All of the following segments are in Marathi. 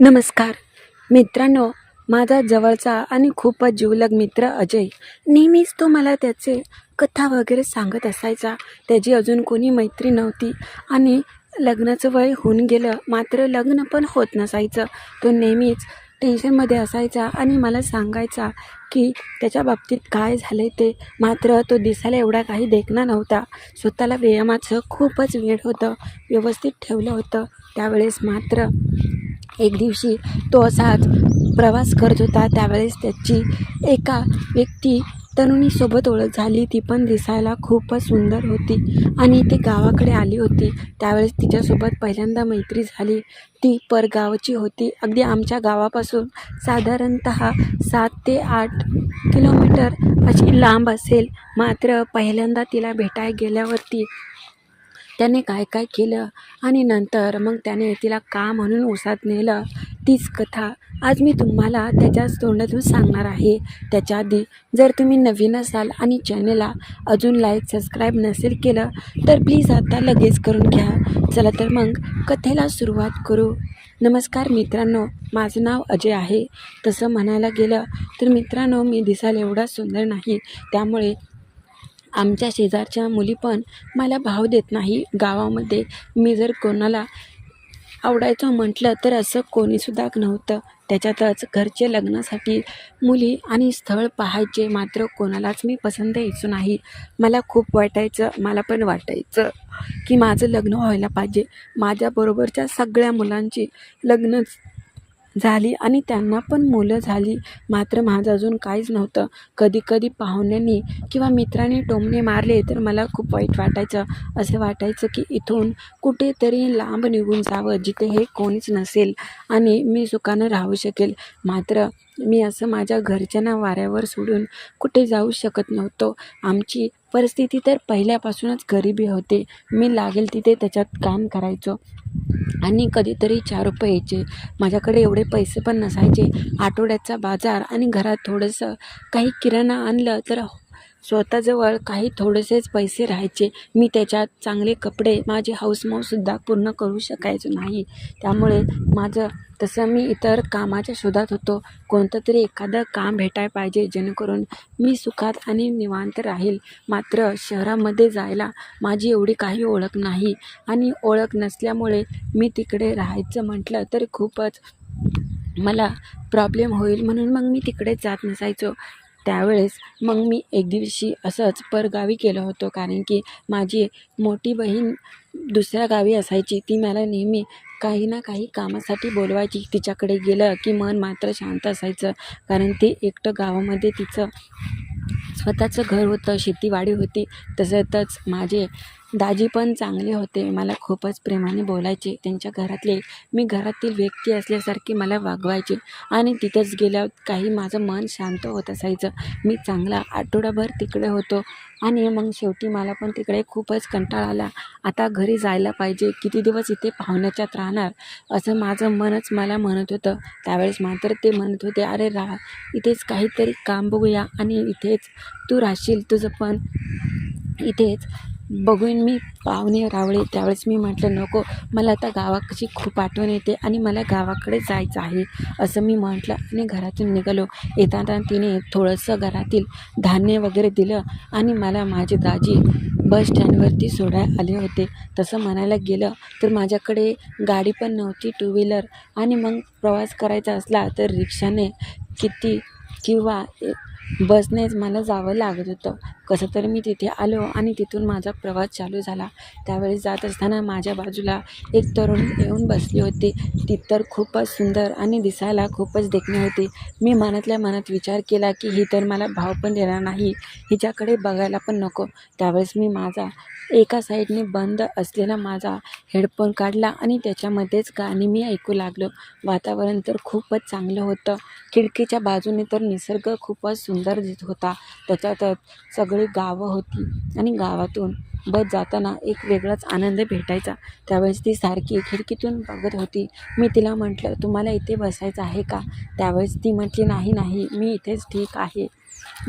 नमस्कार. मित्रांनो माझा जवळचा आणि खूपच जीवलग मित्र अजय नेहमीच तो मला त्याचे कथा वगैरे सांगत असायचा. त्याची अजून कोणी मैत्री नव्हती आणि लग्नाचं वय होऊन गेलं मात्र लग्न पण होत नसायचं. तो नेहमीच टेन्शनमध्ये असायचा आणि मला सांगायचा की त्याच्या बाबतीत काय झालं आहे ते. मात्र तो दिसायला एवढा काही देखणा नव्हता. स्वतःला व्यायामाचं खूपच वेळ होतं व्यवस्थित ठेवलं होतं. त्यावेळेस मात्र एक दिवशी तो असाच प्रवास करत होता. त्यावेळेस त्याची एका व्यक्ती तरुणीसोबत ओळख झाली. ती पण दिसायला खूपच सुंदर होती आणि ती गावाकडे आली होती. त्यावेळेस तिच्यासोबत पहिल्यांदा मैत्री झाली. ती परगावची होती. अगदी आमच्या गावापासून साधारणत सात ते आठ किलोमीटर अशी लांब असेल. मात्र पहिल्यांदा तिला भेटाय गेल्यावरती त्याने काय काय केलं आणि नंतर मग त्याने तिला का म्हणून उसात नेलं तीच कथा आज मी तुम्हाला त्याच्याच तोंडातून सांगणार आहे. त्याच्या आधी जर तुम्ही नवीन असाल आणि चॅनलला अजून लाईक सबस्क्राईब नसेल केलं तर प्लीज आता लगेच करून घ्या. चला तर मग कथेला सुरुवात करू. नमस्कार मित्रांनो माझं नाव अजय आहे. तसं म्हणायला गेलं तर मित्रांनो मी दिसायला एवढा सुंदर नाही. त्यामुळे आमच्या शेजारच्या मुली पण मला भाव देत नाही. गावामध्ये मी जर कोणाला आवडायचं म्हटलं तर असं कोणीसुद्धा नव्हतं. त्याच्यातच घरचे लग्नासाठी मुली आणि स्थळ पाहायचे मात्र कोणालाच मी पसंत यायचो नाही. मला खूप वाटायचं मला पण वाटायचं की माझं लग्न व्हायला पाहिजे. माझ्याबरोबरच्या सगळ्या मुलांची लग्न झाली आणि त्यांना पण मुलं झाली. मात्र माझं अजून काहीच नव्हतं. कधी कधी पाहुण्यांनी किंवा मित्रांनी टोमणे मारले तर मला खूप वाईट वाटायचं. असं वाटायचं की इथून कुठेतरी लांब निघून जावं जिथे हे कोणीच नसेल आणि मी सुखानं राहू शकेल. मात्र मी असं माझ्या घरच्यांना वाऱ्यावर सोडून कुठे जाऊ शकत नव्हतो. आमची परिस्थिती तर पहिल्यापासूनच गरिबी होते. मी लागेल तिथे त्याच्यात काम करायचो. आणि कधीतरी चार रुपये यायचे. माझ्याकडे एवढे पैसे पण नसायचे. आठवड्याचा बाजार आणि घरात थोडंसं काही किराणा आणलं तर स्वतःजवळ काही थोडेसेच पैसे राहायचे. मी त्याच्यात चांगले कपडे माझे हाऊसमाऊसुद्धा पूर्ण करू शकायचो नाही. त्यामुळे माझं तसं मी इतर कामाच्या शोधात होतो. कोणतं तरी एखादं काम भेटाय पाहिजे जेणेकरून मी सुखात आणि निवांत राहील. मात्र शहरामध्ये जायला माझी एवढी काही ओळख नाही आणि ओळख नसल्यामुळे मी तिकडे राहायचं म्हटलं तर खूपच मला प्रॉब्लेम होईल म्हणून मग मी तिकडे जात नसायचो. त्यावेळेस मग मी एक दिवशी असंच परगावी केलं होतं. कारण की माझी मोठी बहीण दुसऱ्या गावी असायची. ती मला नेहमी काही ना काही कामासाठी बोलवायची. तिच्याकडे गेलं की मन मात्र शांत असायचं. कारण ते एकटं गावामध्ये तिचं स्वतःचं घर होतं शेतीवाडी होती. तसंच माझे दाजी पण चांगले होते. मला खूपच प्रेमाने बोलायचे. त्यांच्या घरातले मी घरातील व्यक्ती असल्यासारखे मला वागवायचे. आणि तिथंच गेल्यावर काही माझं मन शांत होत असायचं. मी चांगला आठवडाभर तिकडे होतो. आणि मग शेवटी मला पण तिकडे खूपच कंटाळा आला. आता घरी जायला पाहिजे. किती दिवस इथे पाहुण्याच्यात राहणार? असं माझं मनच मला म्हणत होतं. त्यावेळेस मात्र ते म्हणत होते अरे राहा इथेच काहीतरी काम बघूया. आणि इथेच तू राहशील तुझं पण. इथेच. बघून मी पाहुणे रावळे त्यावेळेस मी म्हटलं नको मला आता गावाची खूप आठवण येते आणि मला गावाकडे जायचं आहे. असं मी म्हटलं आणि घरातून निघालो. येताना तिने थोडंसं घरातील धान्य वगैरे दिलं आणि मला माझे दाजी बस स्टँडवरती सोडायला आले होते. तसं म्हणायला गेलं तर माझ्याकडे गाडी पण नव्हती टू व्हीलर आणि मग प्रवास करायचा असला तर रिक्षाने किती किंवा बसनेच मला जावं लागत होतं. कसं तर मी तिथे आलो आणि तिथून माझा प्रवास चालू झाला. त्यावेळेस जात असताना माझ्या बाजूला एक तरुण येऊन बसली होती. ती तर खूपच सुंदर आणि दिसायला खूपच देखणी होती. मी मनातल्या मनात विचार केला की ही तर मला भाव पण देणार नाही. हिच्याकडे बघायला पण नको. त्यावेळेस मी माझा एका साईडने बंद असलेला माझा हेडफोन काढला आणि त्याच्यामध्येच गाणी मी ऐकू लागलो. वातावरण तर खूपच चांगलं होतं. खिडकीच्या बाजूने तर निसर्ग खूपच सुंदर दिसत होता. त्याच्यातच सगळं गावं होती. आणि गावातून बस जाताना एक वेगळाच आनंद भेटायचा. त्यावेळेस ती सारखी खिडकीतून बघत होती. मी तिला म्हटलं तुम्हाला इथे बसायचं आहे का? त्यावेळेस ती म्हटली नाही नाही मी इथेच ठीक आहे.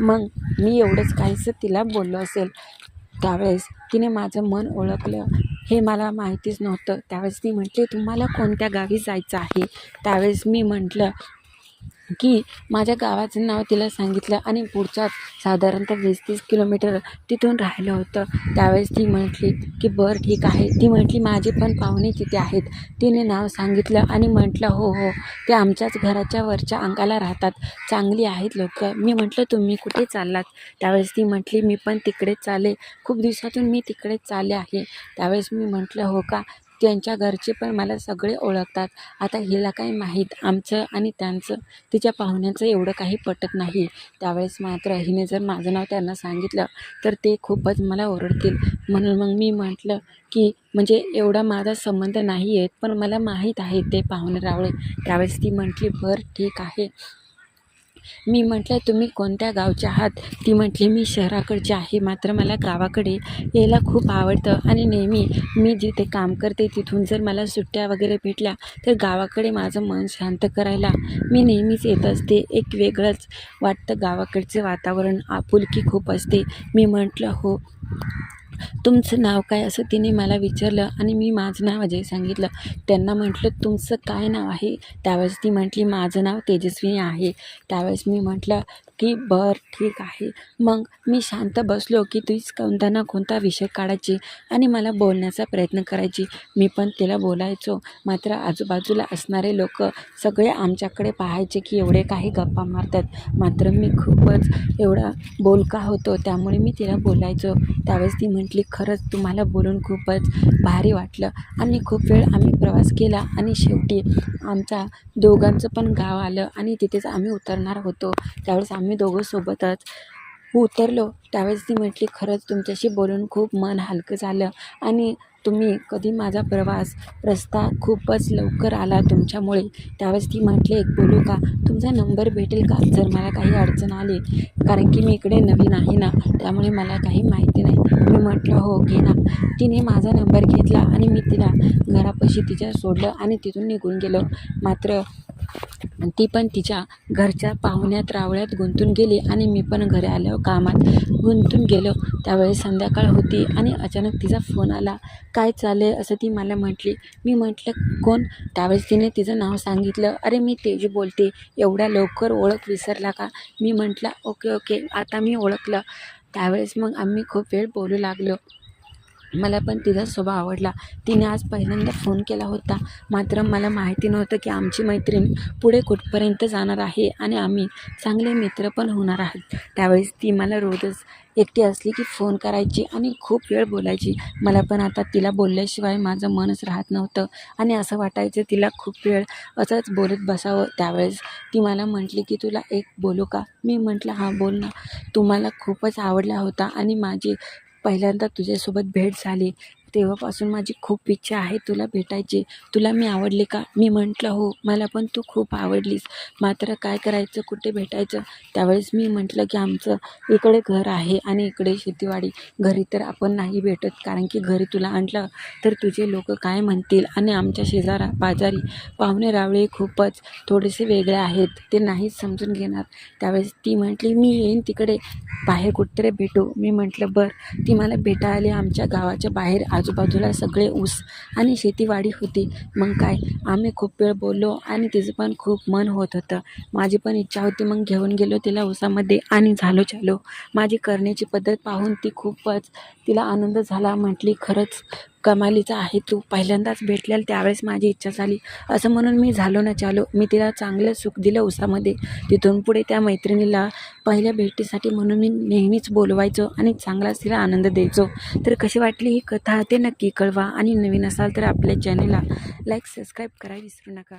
मग मी एवढंच काहीसं तिला बोललो असेल. त्यावेळेस तिने माझं मन ओळखलं. हे मला माहितीच नव्हतं. त्यावेळेस ती म्हटली तुम्हाला कोणत्या गावी जायचं आहे? त्यावेळेस मी म्हटलं की माझ्या गावाचं नाव तिला सांगितलं आणि पुढच्याच साधारणतः वीस तीस किलोमीटर तिथून राहिलं होतं. त्यावेळेस ती म्हटली की बरं ठीक आहे. ती म्हटली माझे पण पाहुणे तिथे आहेत. तिने नाव सांगितलं आणि म्हटलं हो हो ते आमच्याच घराच्या वरच्या अंगाला राहतात. चांगली आहेत लोक. मी म्हटलं तुम्ही कुठे चाललात? त्यावेळेस ती म्हटली मी पण तिकडेच चाले खूप दिवसातून मी तिकडेच चालले आहे. त्यावेळेस मी म्हटलं हो का? त्यांच्या घरचे पण मला सगळे ओळखतात. आता हिला काय माहीत आमचं आणि त्यांचं तिच्या पाहुण्यांचं एवढं काही पटत नाही. त्यावेळेस मात्र हिने जर माझं नाव त्यांना सांगितलं तर ते खूपच मला ओरडतील. म्हणून मग मी म्हटलं की म्हणजे एवढा माझा संबंध नाही आहेत पण मला माहीत आहे ते पाहुणे रावळे. त्यावेळेस ती म्हटली बरं ठीक आहे. मी म्हटलं तुम्ही कोणत्या गावचे आहात? ती म्हटली मी शहराकडचे आहे. मात्र मला गावाकडे यायला खूप आवडतं आणि नेहमी मी जिथे काम करते तिथून जर मला सुट्ट्या वगैरे भेटल्या तर गावाकडे माझं मन शांत करायला मी नेहमीच येत असते. एक वेगळंच वाटतं गावाकडचे वातावरण आपुलकी खूप असते. मी म्हटलं हो. तुमचं नाव काय असं तिने मला विचारलं आणि मी माझं नाव अजय सांगितलं. त्यांना म्हटलं तुमचं काय नाव आहे? त्यावेळेस ती म्हटली माझं नाव तेजस्विनी आहे. त्यावेळेस मी म्हटलं की बरं ठीक आहे. मग मी शांत बसलो की तीच कोणता ना कोणता विषय काढायची आणि मला बोलण्याचा प्रयत्न करायची. मी पण तिला बोलायचो. मात्र आजूबाजूला असणारे लोक सगळे आमच्याकडे पाहायचे की एवढे काही गप्पा मारतात. मात्र मी खूपच एवढा बोलका होतो त्यामुळे मी तिला बोलायचो. त्यावेळेस ती म्हटली खरंच तुम्हाला बोलून खूपच भारी वाटलं आणि खूप वेळ आम्ही प्रवास केला आणि शेवटी आमचा दोघांचं पण गाव आलं आणि तिथेच आम्ही उतरणार होतो. त्यावेळेस आम्ही दोघं सोबतच उतरलो. त्यावेळेस ती म्हटली खरंच तुमच्याशी बोलून खूप मन हलकं झालं आणि तुम्ही कधी माझा प्रवास रस्ता खूपच लवकर आला तुमच्यामुळे. त्यावेळेस ती म्हटले एक बोलू का? तुमचा नंबर भेटेल का? जर मला काही अडचण आली कारण की मी इकडे नवीन आहे ना त्यामुळे मला काही माहिती नाही. मी म्हटलं हो घे ना. तिने माझा नंबर घेतला आणि मी तिला घरापाशी तिच्या सोडलं आणि तिथून निघून गेलो. मात्र ती पण तिच्या घरच्या पाहुण्यात रावळ्यात गुंतून गेली आणि मी पण घरी आलो कामात गुंतून गेलो. त्यावेळेस संध्याकाळ होती आणि अचानक तिचा फोन आला. काय चाललं असं ती मला म्हटली. मी म्हटलं कोण? त्यावेळेस तिने तिचं नाव सांगितलं. अरे मी तेजी बोलते. एवढ्या लवकर ओळख विसरला का? मी म्हटलं ओके ओके. आता मी ओळखलं. त्यावेळेस मग आम्ही खूप वेळ बोलू लागलो. मला पण तिचा स्वभाव आवडला. तिने आज पहिल्यांदा फोन केला होता. मात्र मला माहिती नव्हतं की आमची मैत्रीण पुढे कुठपर्यंत जाणार आहे आणि आम्ही चांगले मित्र पण होणार आहोत. त्यावेळेस ती मला रोजच एकटी असली की फोन करायची आणि खूप वेळ बोलायची. मला पण आता तिला बोलल्याशिवाय माझं मनच राहत नव्हतं आणि असं वाटायचं तिला खूप वेळ असंच बोलत बसावं. त्यावेळेस ती मला म्हटली की तुला एक बोलू का? मी म्हटलं हां बोल ना. तुम्हाला खूपच आवडला होता आणि माझी पहिल्यांदा तुझ्यासोबत भेट झाली. तेव्हापासून माझी खूप इच्छा आहे तुला भेटायची. तुला मी आवडले का? मी म्हटलं हो मला पण तू खूप आवडलीस. मात्र काय करायचं कुठे भेटायचं? त्यावेळेस मी म्हटलं की आमचं इकडे घर आहे आणि इकडे शेतीवाडी. घरी तर आपण नाही भेटत कारण की घरी तुला आणलं तर तुझे लोक काय म्हणतील? आणि आमच्या शेजारा बाजारी पाहुणे रावळे खूपच थोडेसे वेगळे आहेत. ते नाहीच समजून घेणार. त्यावेळेस ती म्हटली मी येईन तिकडे. बाहेर कुठेतरी भेटू. मी म्हटलं बरं. ती मला भेटायला आमच्या गावाच्या बाहेर. आजूबाजूला सगळे ऊस आणि शेतीवाडी होती. मग काय? आम्ही खूप वेळ बोललो आणि तिचं पण खूप मन होत होतं. माझी पण इच्छा होती मग घेऊन गेलो तिला ऊसामध्ये आणि झालो चालो. माझी करण्याची पद्धत पाहून ती खूपच तिला आनंद झाला. म्हटली खरंच कमालीचा आहे तू पहिल्यांदाच भेटलेलं त्यावेळेस माझी इच्छा झाली. असं म्हणून मी झालो ना चालो. मी तिला चांगलं सुख दिलं उसामध्ये. तिथून पुढे त्या मैत्रिणीला पहिल्या भेटीसाठी म्हणून मी नेहमीच बोलवायचो आणि चांगलाच तिला आनंद द्यायचो. तर कशी वाटली ही कथा ते नक्की कळवा. आणि नवीन असाल तर आपल्या चॅनलला लाईक सबस्क्राईब करायला विसरू नका.